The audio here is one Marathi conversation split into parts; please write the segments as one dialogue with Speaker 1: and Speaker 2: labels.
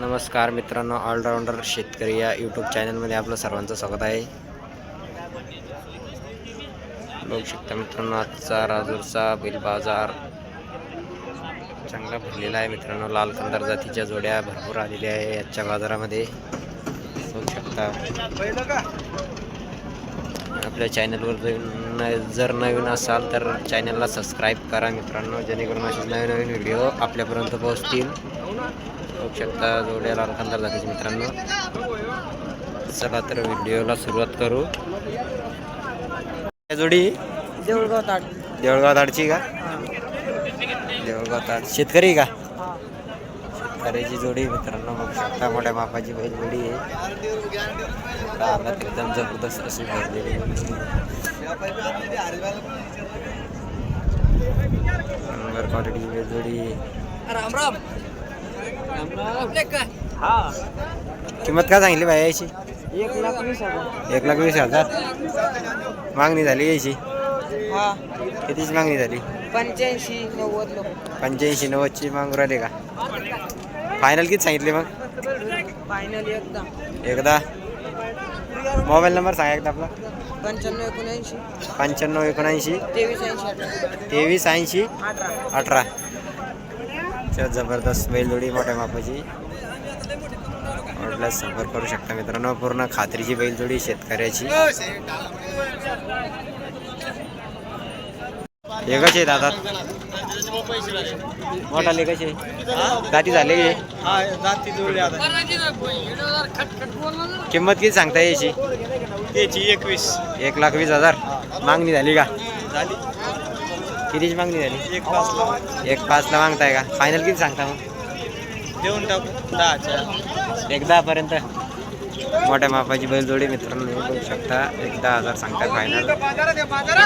Speaker 1: नमस्कार मित्रांनो ऑलराऊंडर शेतकरी या यूट्यूब चॅनलमध्ये आपलं सर्वांचं स्वागत आहे. बघू शकता मित्रांनो आजचा राजूरचा बैल बाजार चांगला भरलेला आहे मित्रांनो. लाल कंदर जातीच्या जोड्या भरपूर आलेल्या आहे आजच्या बाजारामध्ये. बघू शकता. आपल्या चॅनलवर न- जर नवीन असाल तर चॅनलला सबस्क्राईब करा मित्रांनो जेणेकरून असे नवीन नवीन व्हिडिओ आपल्यापर्यंत पोहोचतील. बघू शकता जोड्या लाल कंदार जातीचे मित्रांनो. चला तर व्हिडिओला सुरुवात करू. जोडी?
Speaker 2: देऊळगाव ताट.
Speaker 1: देवळगाव ताडची का? देवळगाव ताड शेतकरी का? शेतकऱ्याची जोडी मित्रांनो बघू शकता. मोठ्या मापाची बैल जोडी आहे. एकदम जबरदस्त अशी भरलेली क्वालिटी जोडी
Speaker 2: राम राम. हा
Speaker 1: किंमत काय सांगितली भाई याची?
Speaker 2: एक लाख वीस हजार.
Speaker 1: एक लाख वीस हजार मागणी झाली याची?
Speaker 2: हा.
Speaker 1: कितीची मागणी झाली?
Speaker 2: पंच्याऐंशी नव्वद लोक.
Speaker 1: पंच्याऐंशी नव्वदची मागू राहिले का? फायनल किती सांगितले मग?
Speaker 2: फायनल एकदा.
Speaker 1: एकदा. मोबाईल नंबर सांगा एकदा आपला.
Speaker 2: पंच्याण्णव एकोणऐंशी.
Speaker 1: पंच्याण्णव एकोणऐंशी.
Speaker 2: तेवीस ऐंशी अठरा.
Speaker 1: तेवीस ऐंशी
Speaker 2: अठरा.
Speaker 1: अठरा. च्या जबरदस्त बैलजोडी मोठ्या मापाची. वाटल्यास संपर्क करू शकता मित्रांनो. पूर्ण खात्रीची बैलजोडी शेतकऱ्याची. हे कसे दादा. मोठाले कसे दाती झाले हे? किंमत किती सांगता याची
Speaker 2: त्याची एकवीस.
Speaker 1: एक लाख वीस हजार. मागणी झाली का?
Speaker 2: झाली.
Speaker 1: कितीची मागणी झाली?
Speaker 2: एक तासला
Speaker 1: एक पाचला मागताय का? फायनल किती सांगता मग?
Speaker 2: देऊन टाकू. दहाच्या.
Speaker 1: एक दहापर्यंत. मोठ्या मापाची बैलजोडी मित्रांनो हे बघू शकता. एक दहा हजार सांगताय फायनल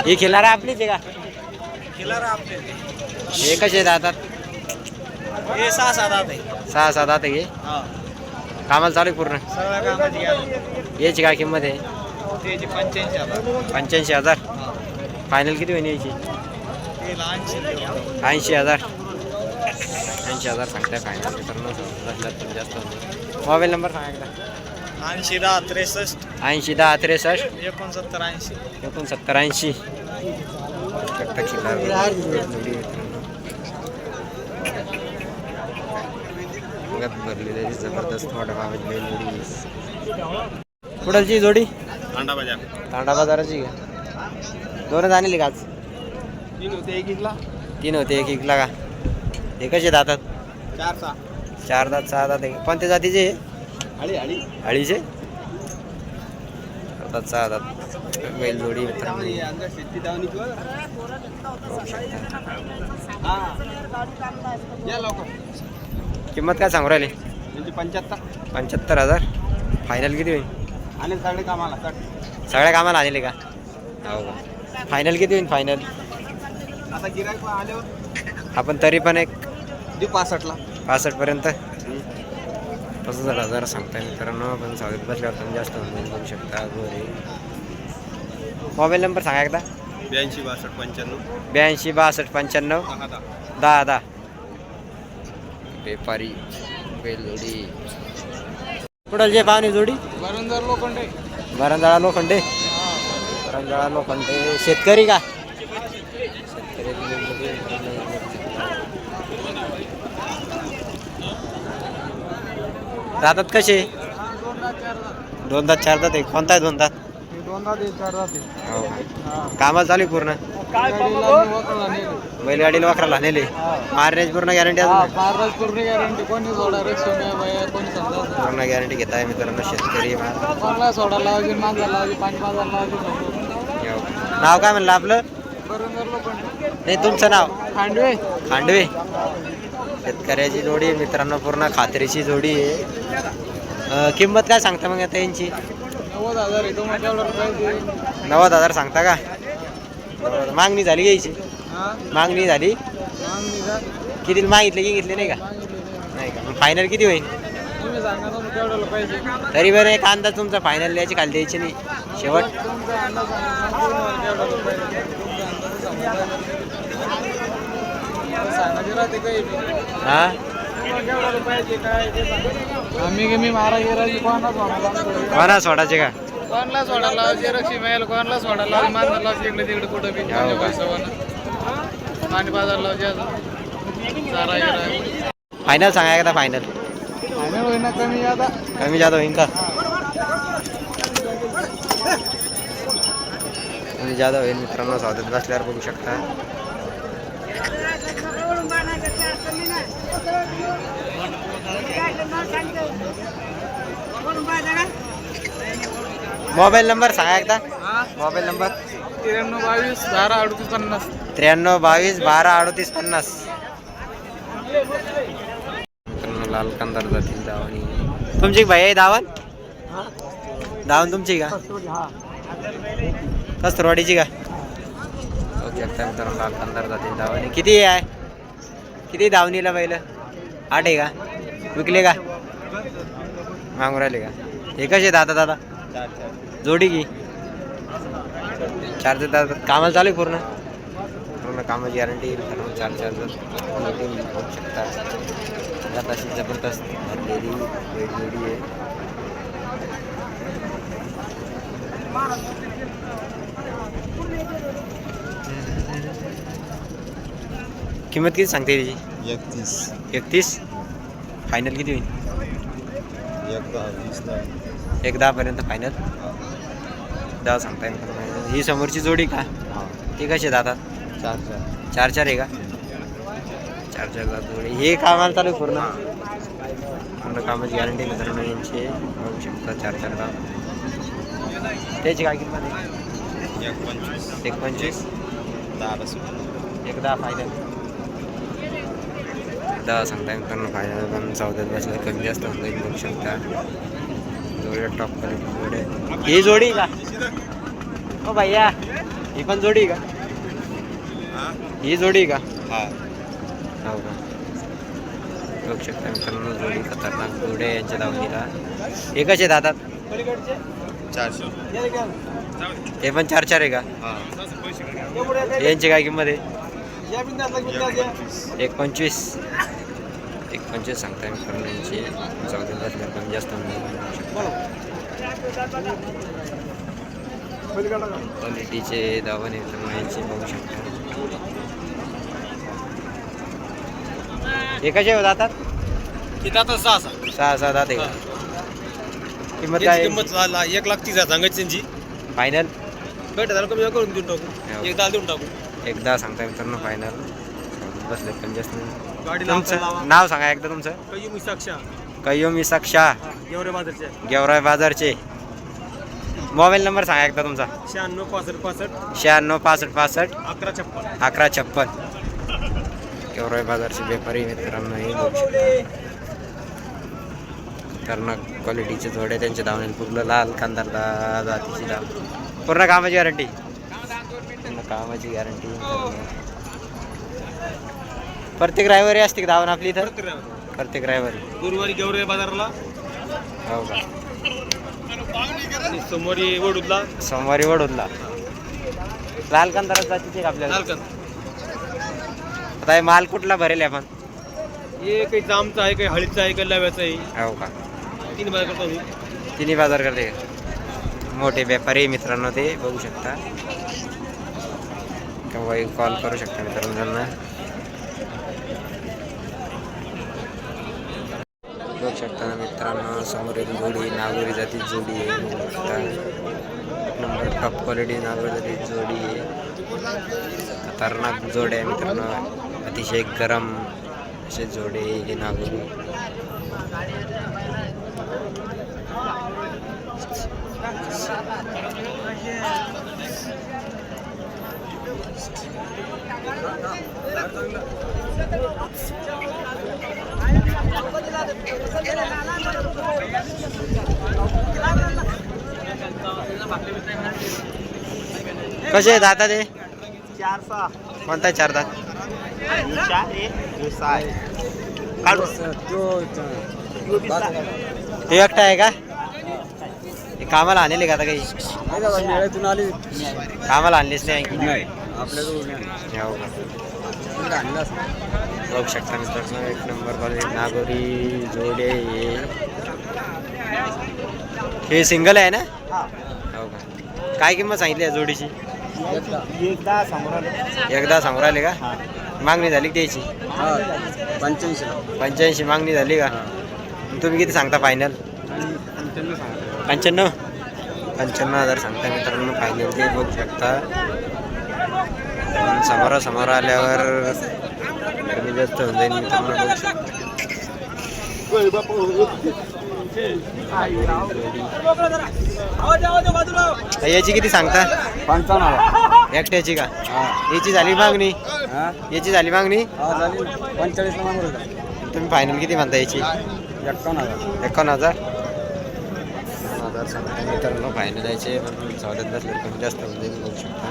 Speaker 1: ही खिलारा आपलीच आहे का?
Speaker 2: किलर आपले.
Speaker 1: हे कसे राहतात
Speaker 2: हे सहा सात आहे.
Speaker 1: सहा सात आता घे
Speaker 2: हा?
Speaker 1: कामाला चालू आहे पूर्ण?
Speaker 2: सगळ्या कामाची घ्या
Speaker 1: याची काय किंमत आहे?
Speaker 2: त्याची पंच्याऐंशी हजार.
Speaker 1: पंच्याऐंशी हजार? फायनल किती होईल याची? ऐंशी हजार. ऐंशी हजार सांगताय फायनल मित्रांनो जास्त मोबाईल नंबर सांगा एकदा.
Speaker 2: ऐंशी दहा त्रेसष्ट.
Speaker 1: ऐंशी दहा त्रेसष्ट.
Speaker 2: एकोणसत्तर ऐंशी.
Speaker 1: एकोणसत्तर ऐंशी. भरलेली जबरदस्त कुठलची जोडी?
Speaker 2: अंडा बाजार.
Speaker 1: तांडा बाजाराची का? दोनच आणली का आज?
Speaker 2: तीन होते एक इकला.
Speaker 1: तीन होते एक इकला का? हे कसे दातात
Speaker 2: चार सहा.
Speaker 1: चार दात सहा दात आहे कोणत्या जातीचे दात सहा दात. बैल जोडी किंमत काय सांगू राहिली?
Speaker 2: म्हणजे पंच्याहत्तर.
Speaker 1: पंच्याहत्तर हजार. फायनल किती होईल?
Speaker 2: आणि सगळे कामाला
Speaker 1: सगळ्या कामाला आलेले का? हो का. फायनल किती होईल फायनल
Speaker 2: आता गिरायक आल्यावर
Speaker 1: आपण तरी पण एक
Speaker 2: देऊ पासष्टला.
Speaker 1: पासष्ट पर्यंत. पस्तीस हजार सांगताय मित्रांनो आपण स्वागत बसल्यावर पण जास्त होऊन बघू शकता गोरे. मोबाईल नंबर सांगा एकदा.
Speaker 2: ब्याऐंशी बासष्ट पंच्याण्णव.
Speaker 1: ब्याऐंशी बासष्ट पंच्याण्णव.
Speaker 2: दहा दहा.
Speaker 1: व्यापारी बैलजोडी कुठल जे पाहुणे जोडी?
Speaker 2: वरंदर लोखंडे.
Speaker 1: बरंजाळा लोखंडे. बरंजाळा लोखंडे. शेतकरी का? राहतात कसे? दोन दात चार दात आहे कोणता आहे
Speaker 2: दोनदा?
Speaker 1: हो का? कामाला चालू आहे पूर्ण? बैलगाडीला वाकराला नेले. मारण्याची पूर्ण गॅरंटी अजून?
Speaker 2: पूर्ण गॅरंटी
Speaker 1: घेत आहे मित्रांनो शेतकरी माल. नाव काय म्हणलं आपलं? नाही तुमचं नाव?
Speaker 2: खांडवे.
Speaker 1: खांडवे. शेतकऱ्याची जोडी मित्रांनो पूर्ण खात्रीची जोडी आहे. किंमत काय सांगता मग आता यांची?
Speaker 2: नव्वद हजार
Speaker 1: नव्वद हजार सांगता का? मागणी झाली घ्यायची मागणी झाली? किती मागितले की घेतले नाही का?
Speaker 2: नाही.
Speaker 1: का? फायनल किती होईल? तरी बरं एक अंदाज तुमचा फायनल याची खाली द्यायची नाही. शेवट. हा?
Speaker 2: आम्ही गे मी मारा गिरायची कोणाला सोडायला
Speaker 1: कोणा सोडायचे का?
Speaker 2: कोणाला सोडायला लावायची रक्षी मिळेल कोणाला सोडायला लावायची इकडे तिकडे कुठं बी.
Speaker 1: हो का?
Speaker 2: पाणी बाजार लावायचे अजून. चारा गिरा.
Speaker 1: फायनल सांगा एकदा फायनल
Speaker 2: आणि होईना कमी आता
Speaker 1: कमी जादा होईन का? कमी जादा होईल मित्रांनो स्वागत बसल्यावर बघू शकता. मोबाईल नंबर सांगा एकदा. Mobile number.
Speaker 2: त्र्याण्णव बावीस बारा अडतीस पन्नास.
Speaker 1: त्र्याण्णव बावीस बारा अडतीस पन्नास. लाल कंदार जातील धावणी. तुमची भाई आहे धावन धावन तुमची का? कस्तरवाडीची का? ओके लाल कंदार जातील धावणी. किती आहे? किती दावणीला पहिलं आठ आहे का? विकले का? मागून राहिले का? हे कसे दादा दादा? जोडी की? चार ते दादा कामाला चालू आहे पूर्ण? पूर्ण कामाची गॅरंटी चार चार होऊ शकतात. आता अशी जबरदस्त भरलेली वेगवेगळी आहे. किंमत किती सांगते त्याची
Speaker 3: एकतीस.
Speaker 1: एकतीस? फायनल किती होईल?
Speaker 3: एक दहा वीस दहा
Speaker 1: एक दहापर्यंत फायनल दहा सांगता येईल. फायनल ही समोरची जोडी का? ती कशी जातात
Speaker 3: चार चार.
Speaker 1: चार चार आहे का? चार चार जात जोडी. हे कामाला चालू आहे पूर्ण? पूर्ण कामाची गॅरंटी मित्रांनो यांची बघू शकता चार चार दात त्याची काय किंमत आहे?
Speaker 3: एक पंचवीस.
Speaker 1: एक पंचवीस?
Speaker 3: दहा बसून
Speaker 1: एक दहा फायनल दहा सांगता मित्रांनो फायनल पण चौदात बसला कमी जास्त होऊन जाईल बघू शकता. जोडी टॉप जोडी. ही जोडी का? हो भैया ही पण जोडी का? ही जोडी का?
Speaker 3: हा.
Speaker 1: हो का? बघू शकता मित्रांनो जोडी खतरनाक जोडी यांच्या दावणीला हे कसे दातात
Speaker 3: चारशे.
Speaker 1: हे पण चार चार आहे का?
Speaker 3: हा.
Speaker 1: यांची काय किंमत आहे?
Speaker 3: एक पंचवीस.
Speaker 1: पंचवीस पंचवीस सांगताय मित्रांनो यांची चौदा पण जास्त क्वालिटीचे दावण मित्रांनो यांची बघू शकता. हे कसे जातात
Speaker 3: आता? सहा सहा
Speaker 1: सहा सहा का? किंमत काय?
Speaker 3: किंमत झाला एक लाख तीस हजार सांगायची त्यांची.
Speaker 1: फायनल
Speaker 3: भेट झालं कमी करून देऊन टाकू? एक दहा देऊन टाकू.
Speaker 1: एकदा सांगता मित्रांनो फायनल बसले पण जास्त तुमचं? नाव सांगा एकदा तुमचं.
Speaker 3: काही मी साक्षा
Speaker 1: कय्योमी
Speaker 3: गेवरे बाजारचे.
Speaker 1: गेवराय बाजारचे. मोबाईल नंबर सांगा एकदा तुमचा.
Speaker 3: शहाण्णव पासष्ट पासष्ट.
Speaker 1: शहाण्णव पासष्ट पासष्ट.
Speaker 3: अकरा छप्पन.
Speaker 1: अकरा छप्पन. गेवराय बाजारचे व्यापारी मित्रांनो हे बघू शकता. खतरनाक क्वालिटीचे जोडे त्यांच्या धावण्यात. पूर्ण लाल कांदार जातीची धाव पूर्ण कामाची गॅरंटी पूर्ण कामाची गॅरंटी प्रत्येक ड्रायव्हर असते का धावण आपली इथं? प्रत्येक ड्रायव्हर
Speaker 3: गुरुवारी गेवरे बाजारला.
Speaker 1: हो का?
Speaker 3: आणि सोमवारी वडूदला.
Speaker 1: सोमवारी वडूदला. लाल कांदारात जातीचे का आपल्याला? आता हे माल कुठला भरेल आपण?
Speaker 3: हे काही जामचा आहे काही हळीचा आहे काही लाव्याचा आहे.
Speaker 1: हो का?
Speaker 3: तीन बाजार करतो आम्ही.
Speaker 1: तिन्ही बाजार करते. का? मोठे व्यापारी मित्रांनो ते बघू शकता. कॉल करू शकता मित्रांनो त्यांना. बघू शकता ना मित्रांनो समोरील जोडी नागोरी जाती जोडी आहे. बघू शकता एक नंबर टॉप क्वालिटी नागोरी जाती जोडी आहे. खतरनाक जोड आहे मित्रांनो. अतिशय गरम असे जोडे हे नागोरी. कसे आहेत आता ते?
Speaker 3: चार सहा.
Speaker 1: कोणता आहे चार दात.
Speaker 3: चार सहा
Speaker 1: ते एकटा आहे का? हे कामाला आणले का आता काही?
Speaker 2: वेळेतून आली.
Speaker 1: कामाला आणलीच नाही. हो का? बघू शकता मित्रांनो एक नंबर नागोरी जोडे हे. सिंगल आहे ना? हो. का? काय किंमत सांगितली आहे जोडीची?
Speaker 3: एकदा समोर आलं.
Speaker 1: एकदा सांगू राहिले का मागणी झाली का द्यायची
Speaker 3: पंच्याऐंशी
Speaker 1: पंच्याऐंशी मागणी झाली का? तुम्ही किती सांगता फायनल
Speaker 3: पंच्याण्णव. सांगतो.
Speaker 1: पंच्याण्णव हजार सांगता मित्रांनो फायनल ते बघू शकता. समोरासमोर आल्यावर कमी जास्त होऊन जाईल मित्रांनो बघू शकता. याची किती सांगता?
Speaker 3: पंचावन्न.
Speaker 1: एकट्याची का. याची झाली मागणी? याची झाली मागणी
Speaker 3: हा, का?
Speaker 1: तुम्ही फायनल किती म्हणता याची
Speaker 3: एकावन्न हजार.
Speaker 1: एकावन्न हजार हजार सांगता मित्रांनो फायनल यायचे पण चौदा दस कमी जास्त जाईल बघू शकता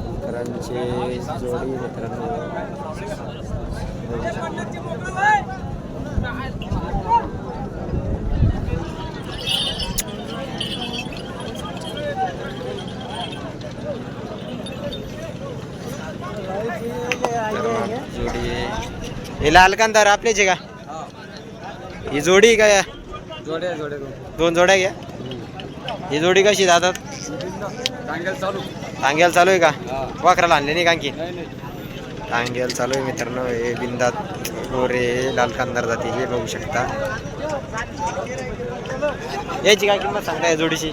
Speaker 1: मित्रांची जोडी मित्रांनो बघू शकता. तर मग जोडी हे लाल कांदार आपलेच आहे का? ही. जोडी का या?
Speaker 3: जोड्या जोड्या दोन.
Speaker 1: जोड्या घ्या ही जोडी कशी जातात
Speaker 3: चालू.
Speaker 1: टांग्याला चालू आहे का. वाकराला आणले नाही
Speaker 3: नाही
Speaker 1: टांग्याला चालू आहे मित्रांनो. हे बिंदात गोरे लाल कांदार जाते. हे बघू शकता. याची काय किंमत सांगता या जोडीची?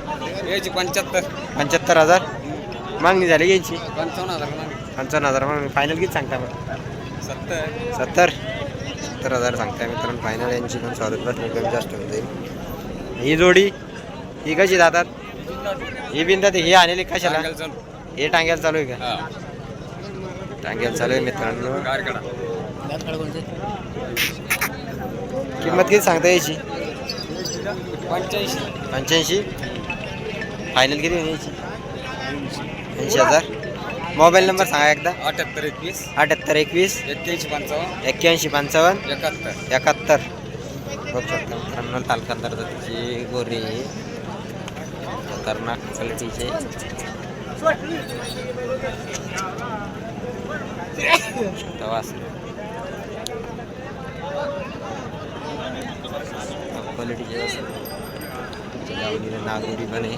Speaker 3: याची पंच्याहत्तर.
Speaker 1: पंच्याहत्तर हजार? मागणी झाली घ्यायची
Speaker 3: पंचावन्न हजार मागे.
Speaker 1: पंचावन्न हजार मग फायनल किती सांगता मग
Speaker 3: सत्तर.
Speaker 1: सत्तर? सत्तर हजार सांगताय मित्रांनो. फायनल यांची पण स्वागत बसली कमी जास्त होऊन जाईल. ही जोडी ही कशी जातात ही बिंदात ही आणली कशाला? हे टांग्याला चालू आहे का? टांग्याला चालू आहे मित्रांनो. किंमत किती सांगता याची?
Speaker 3: पंच्याऐंशी.
Speaker 1: पंच्याऐंशी? फायनल किती ऐंशी हजार? मोबाईल नंबर सांगा एकदा.
Speaker 3: अठ्याहत्तर एकवीस.
Speaker 1: अठ्याहत्तर एकवीस.
Speaker 3: एक्क्याऐंशी पंचावन्न.
Speaker 1: एक्क्याऐंशी पंचावन्न.
Speaker 3: एकाहत्तर.
Speaker 1: एकाहत्तर. बघू शकता मित्रांनो तालकांतर जातीची गोरी खतरनाक क्वालिटीचे क्वालिटीचे नागोरी पण आहे.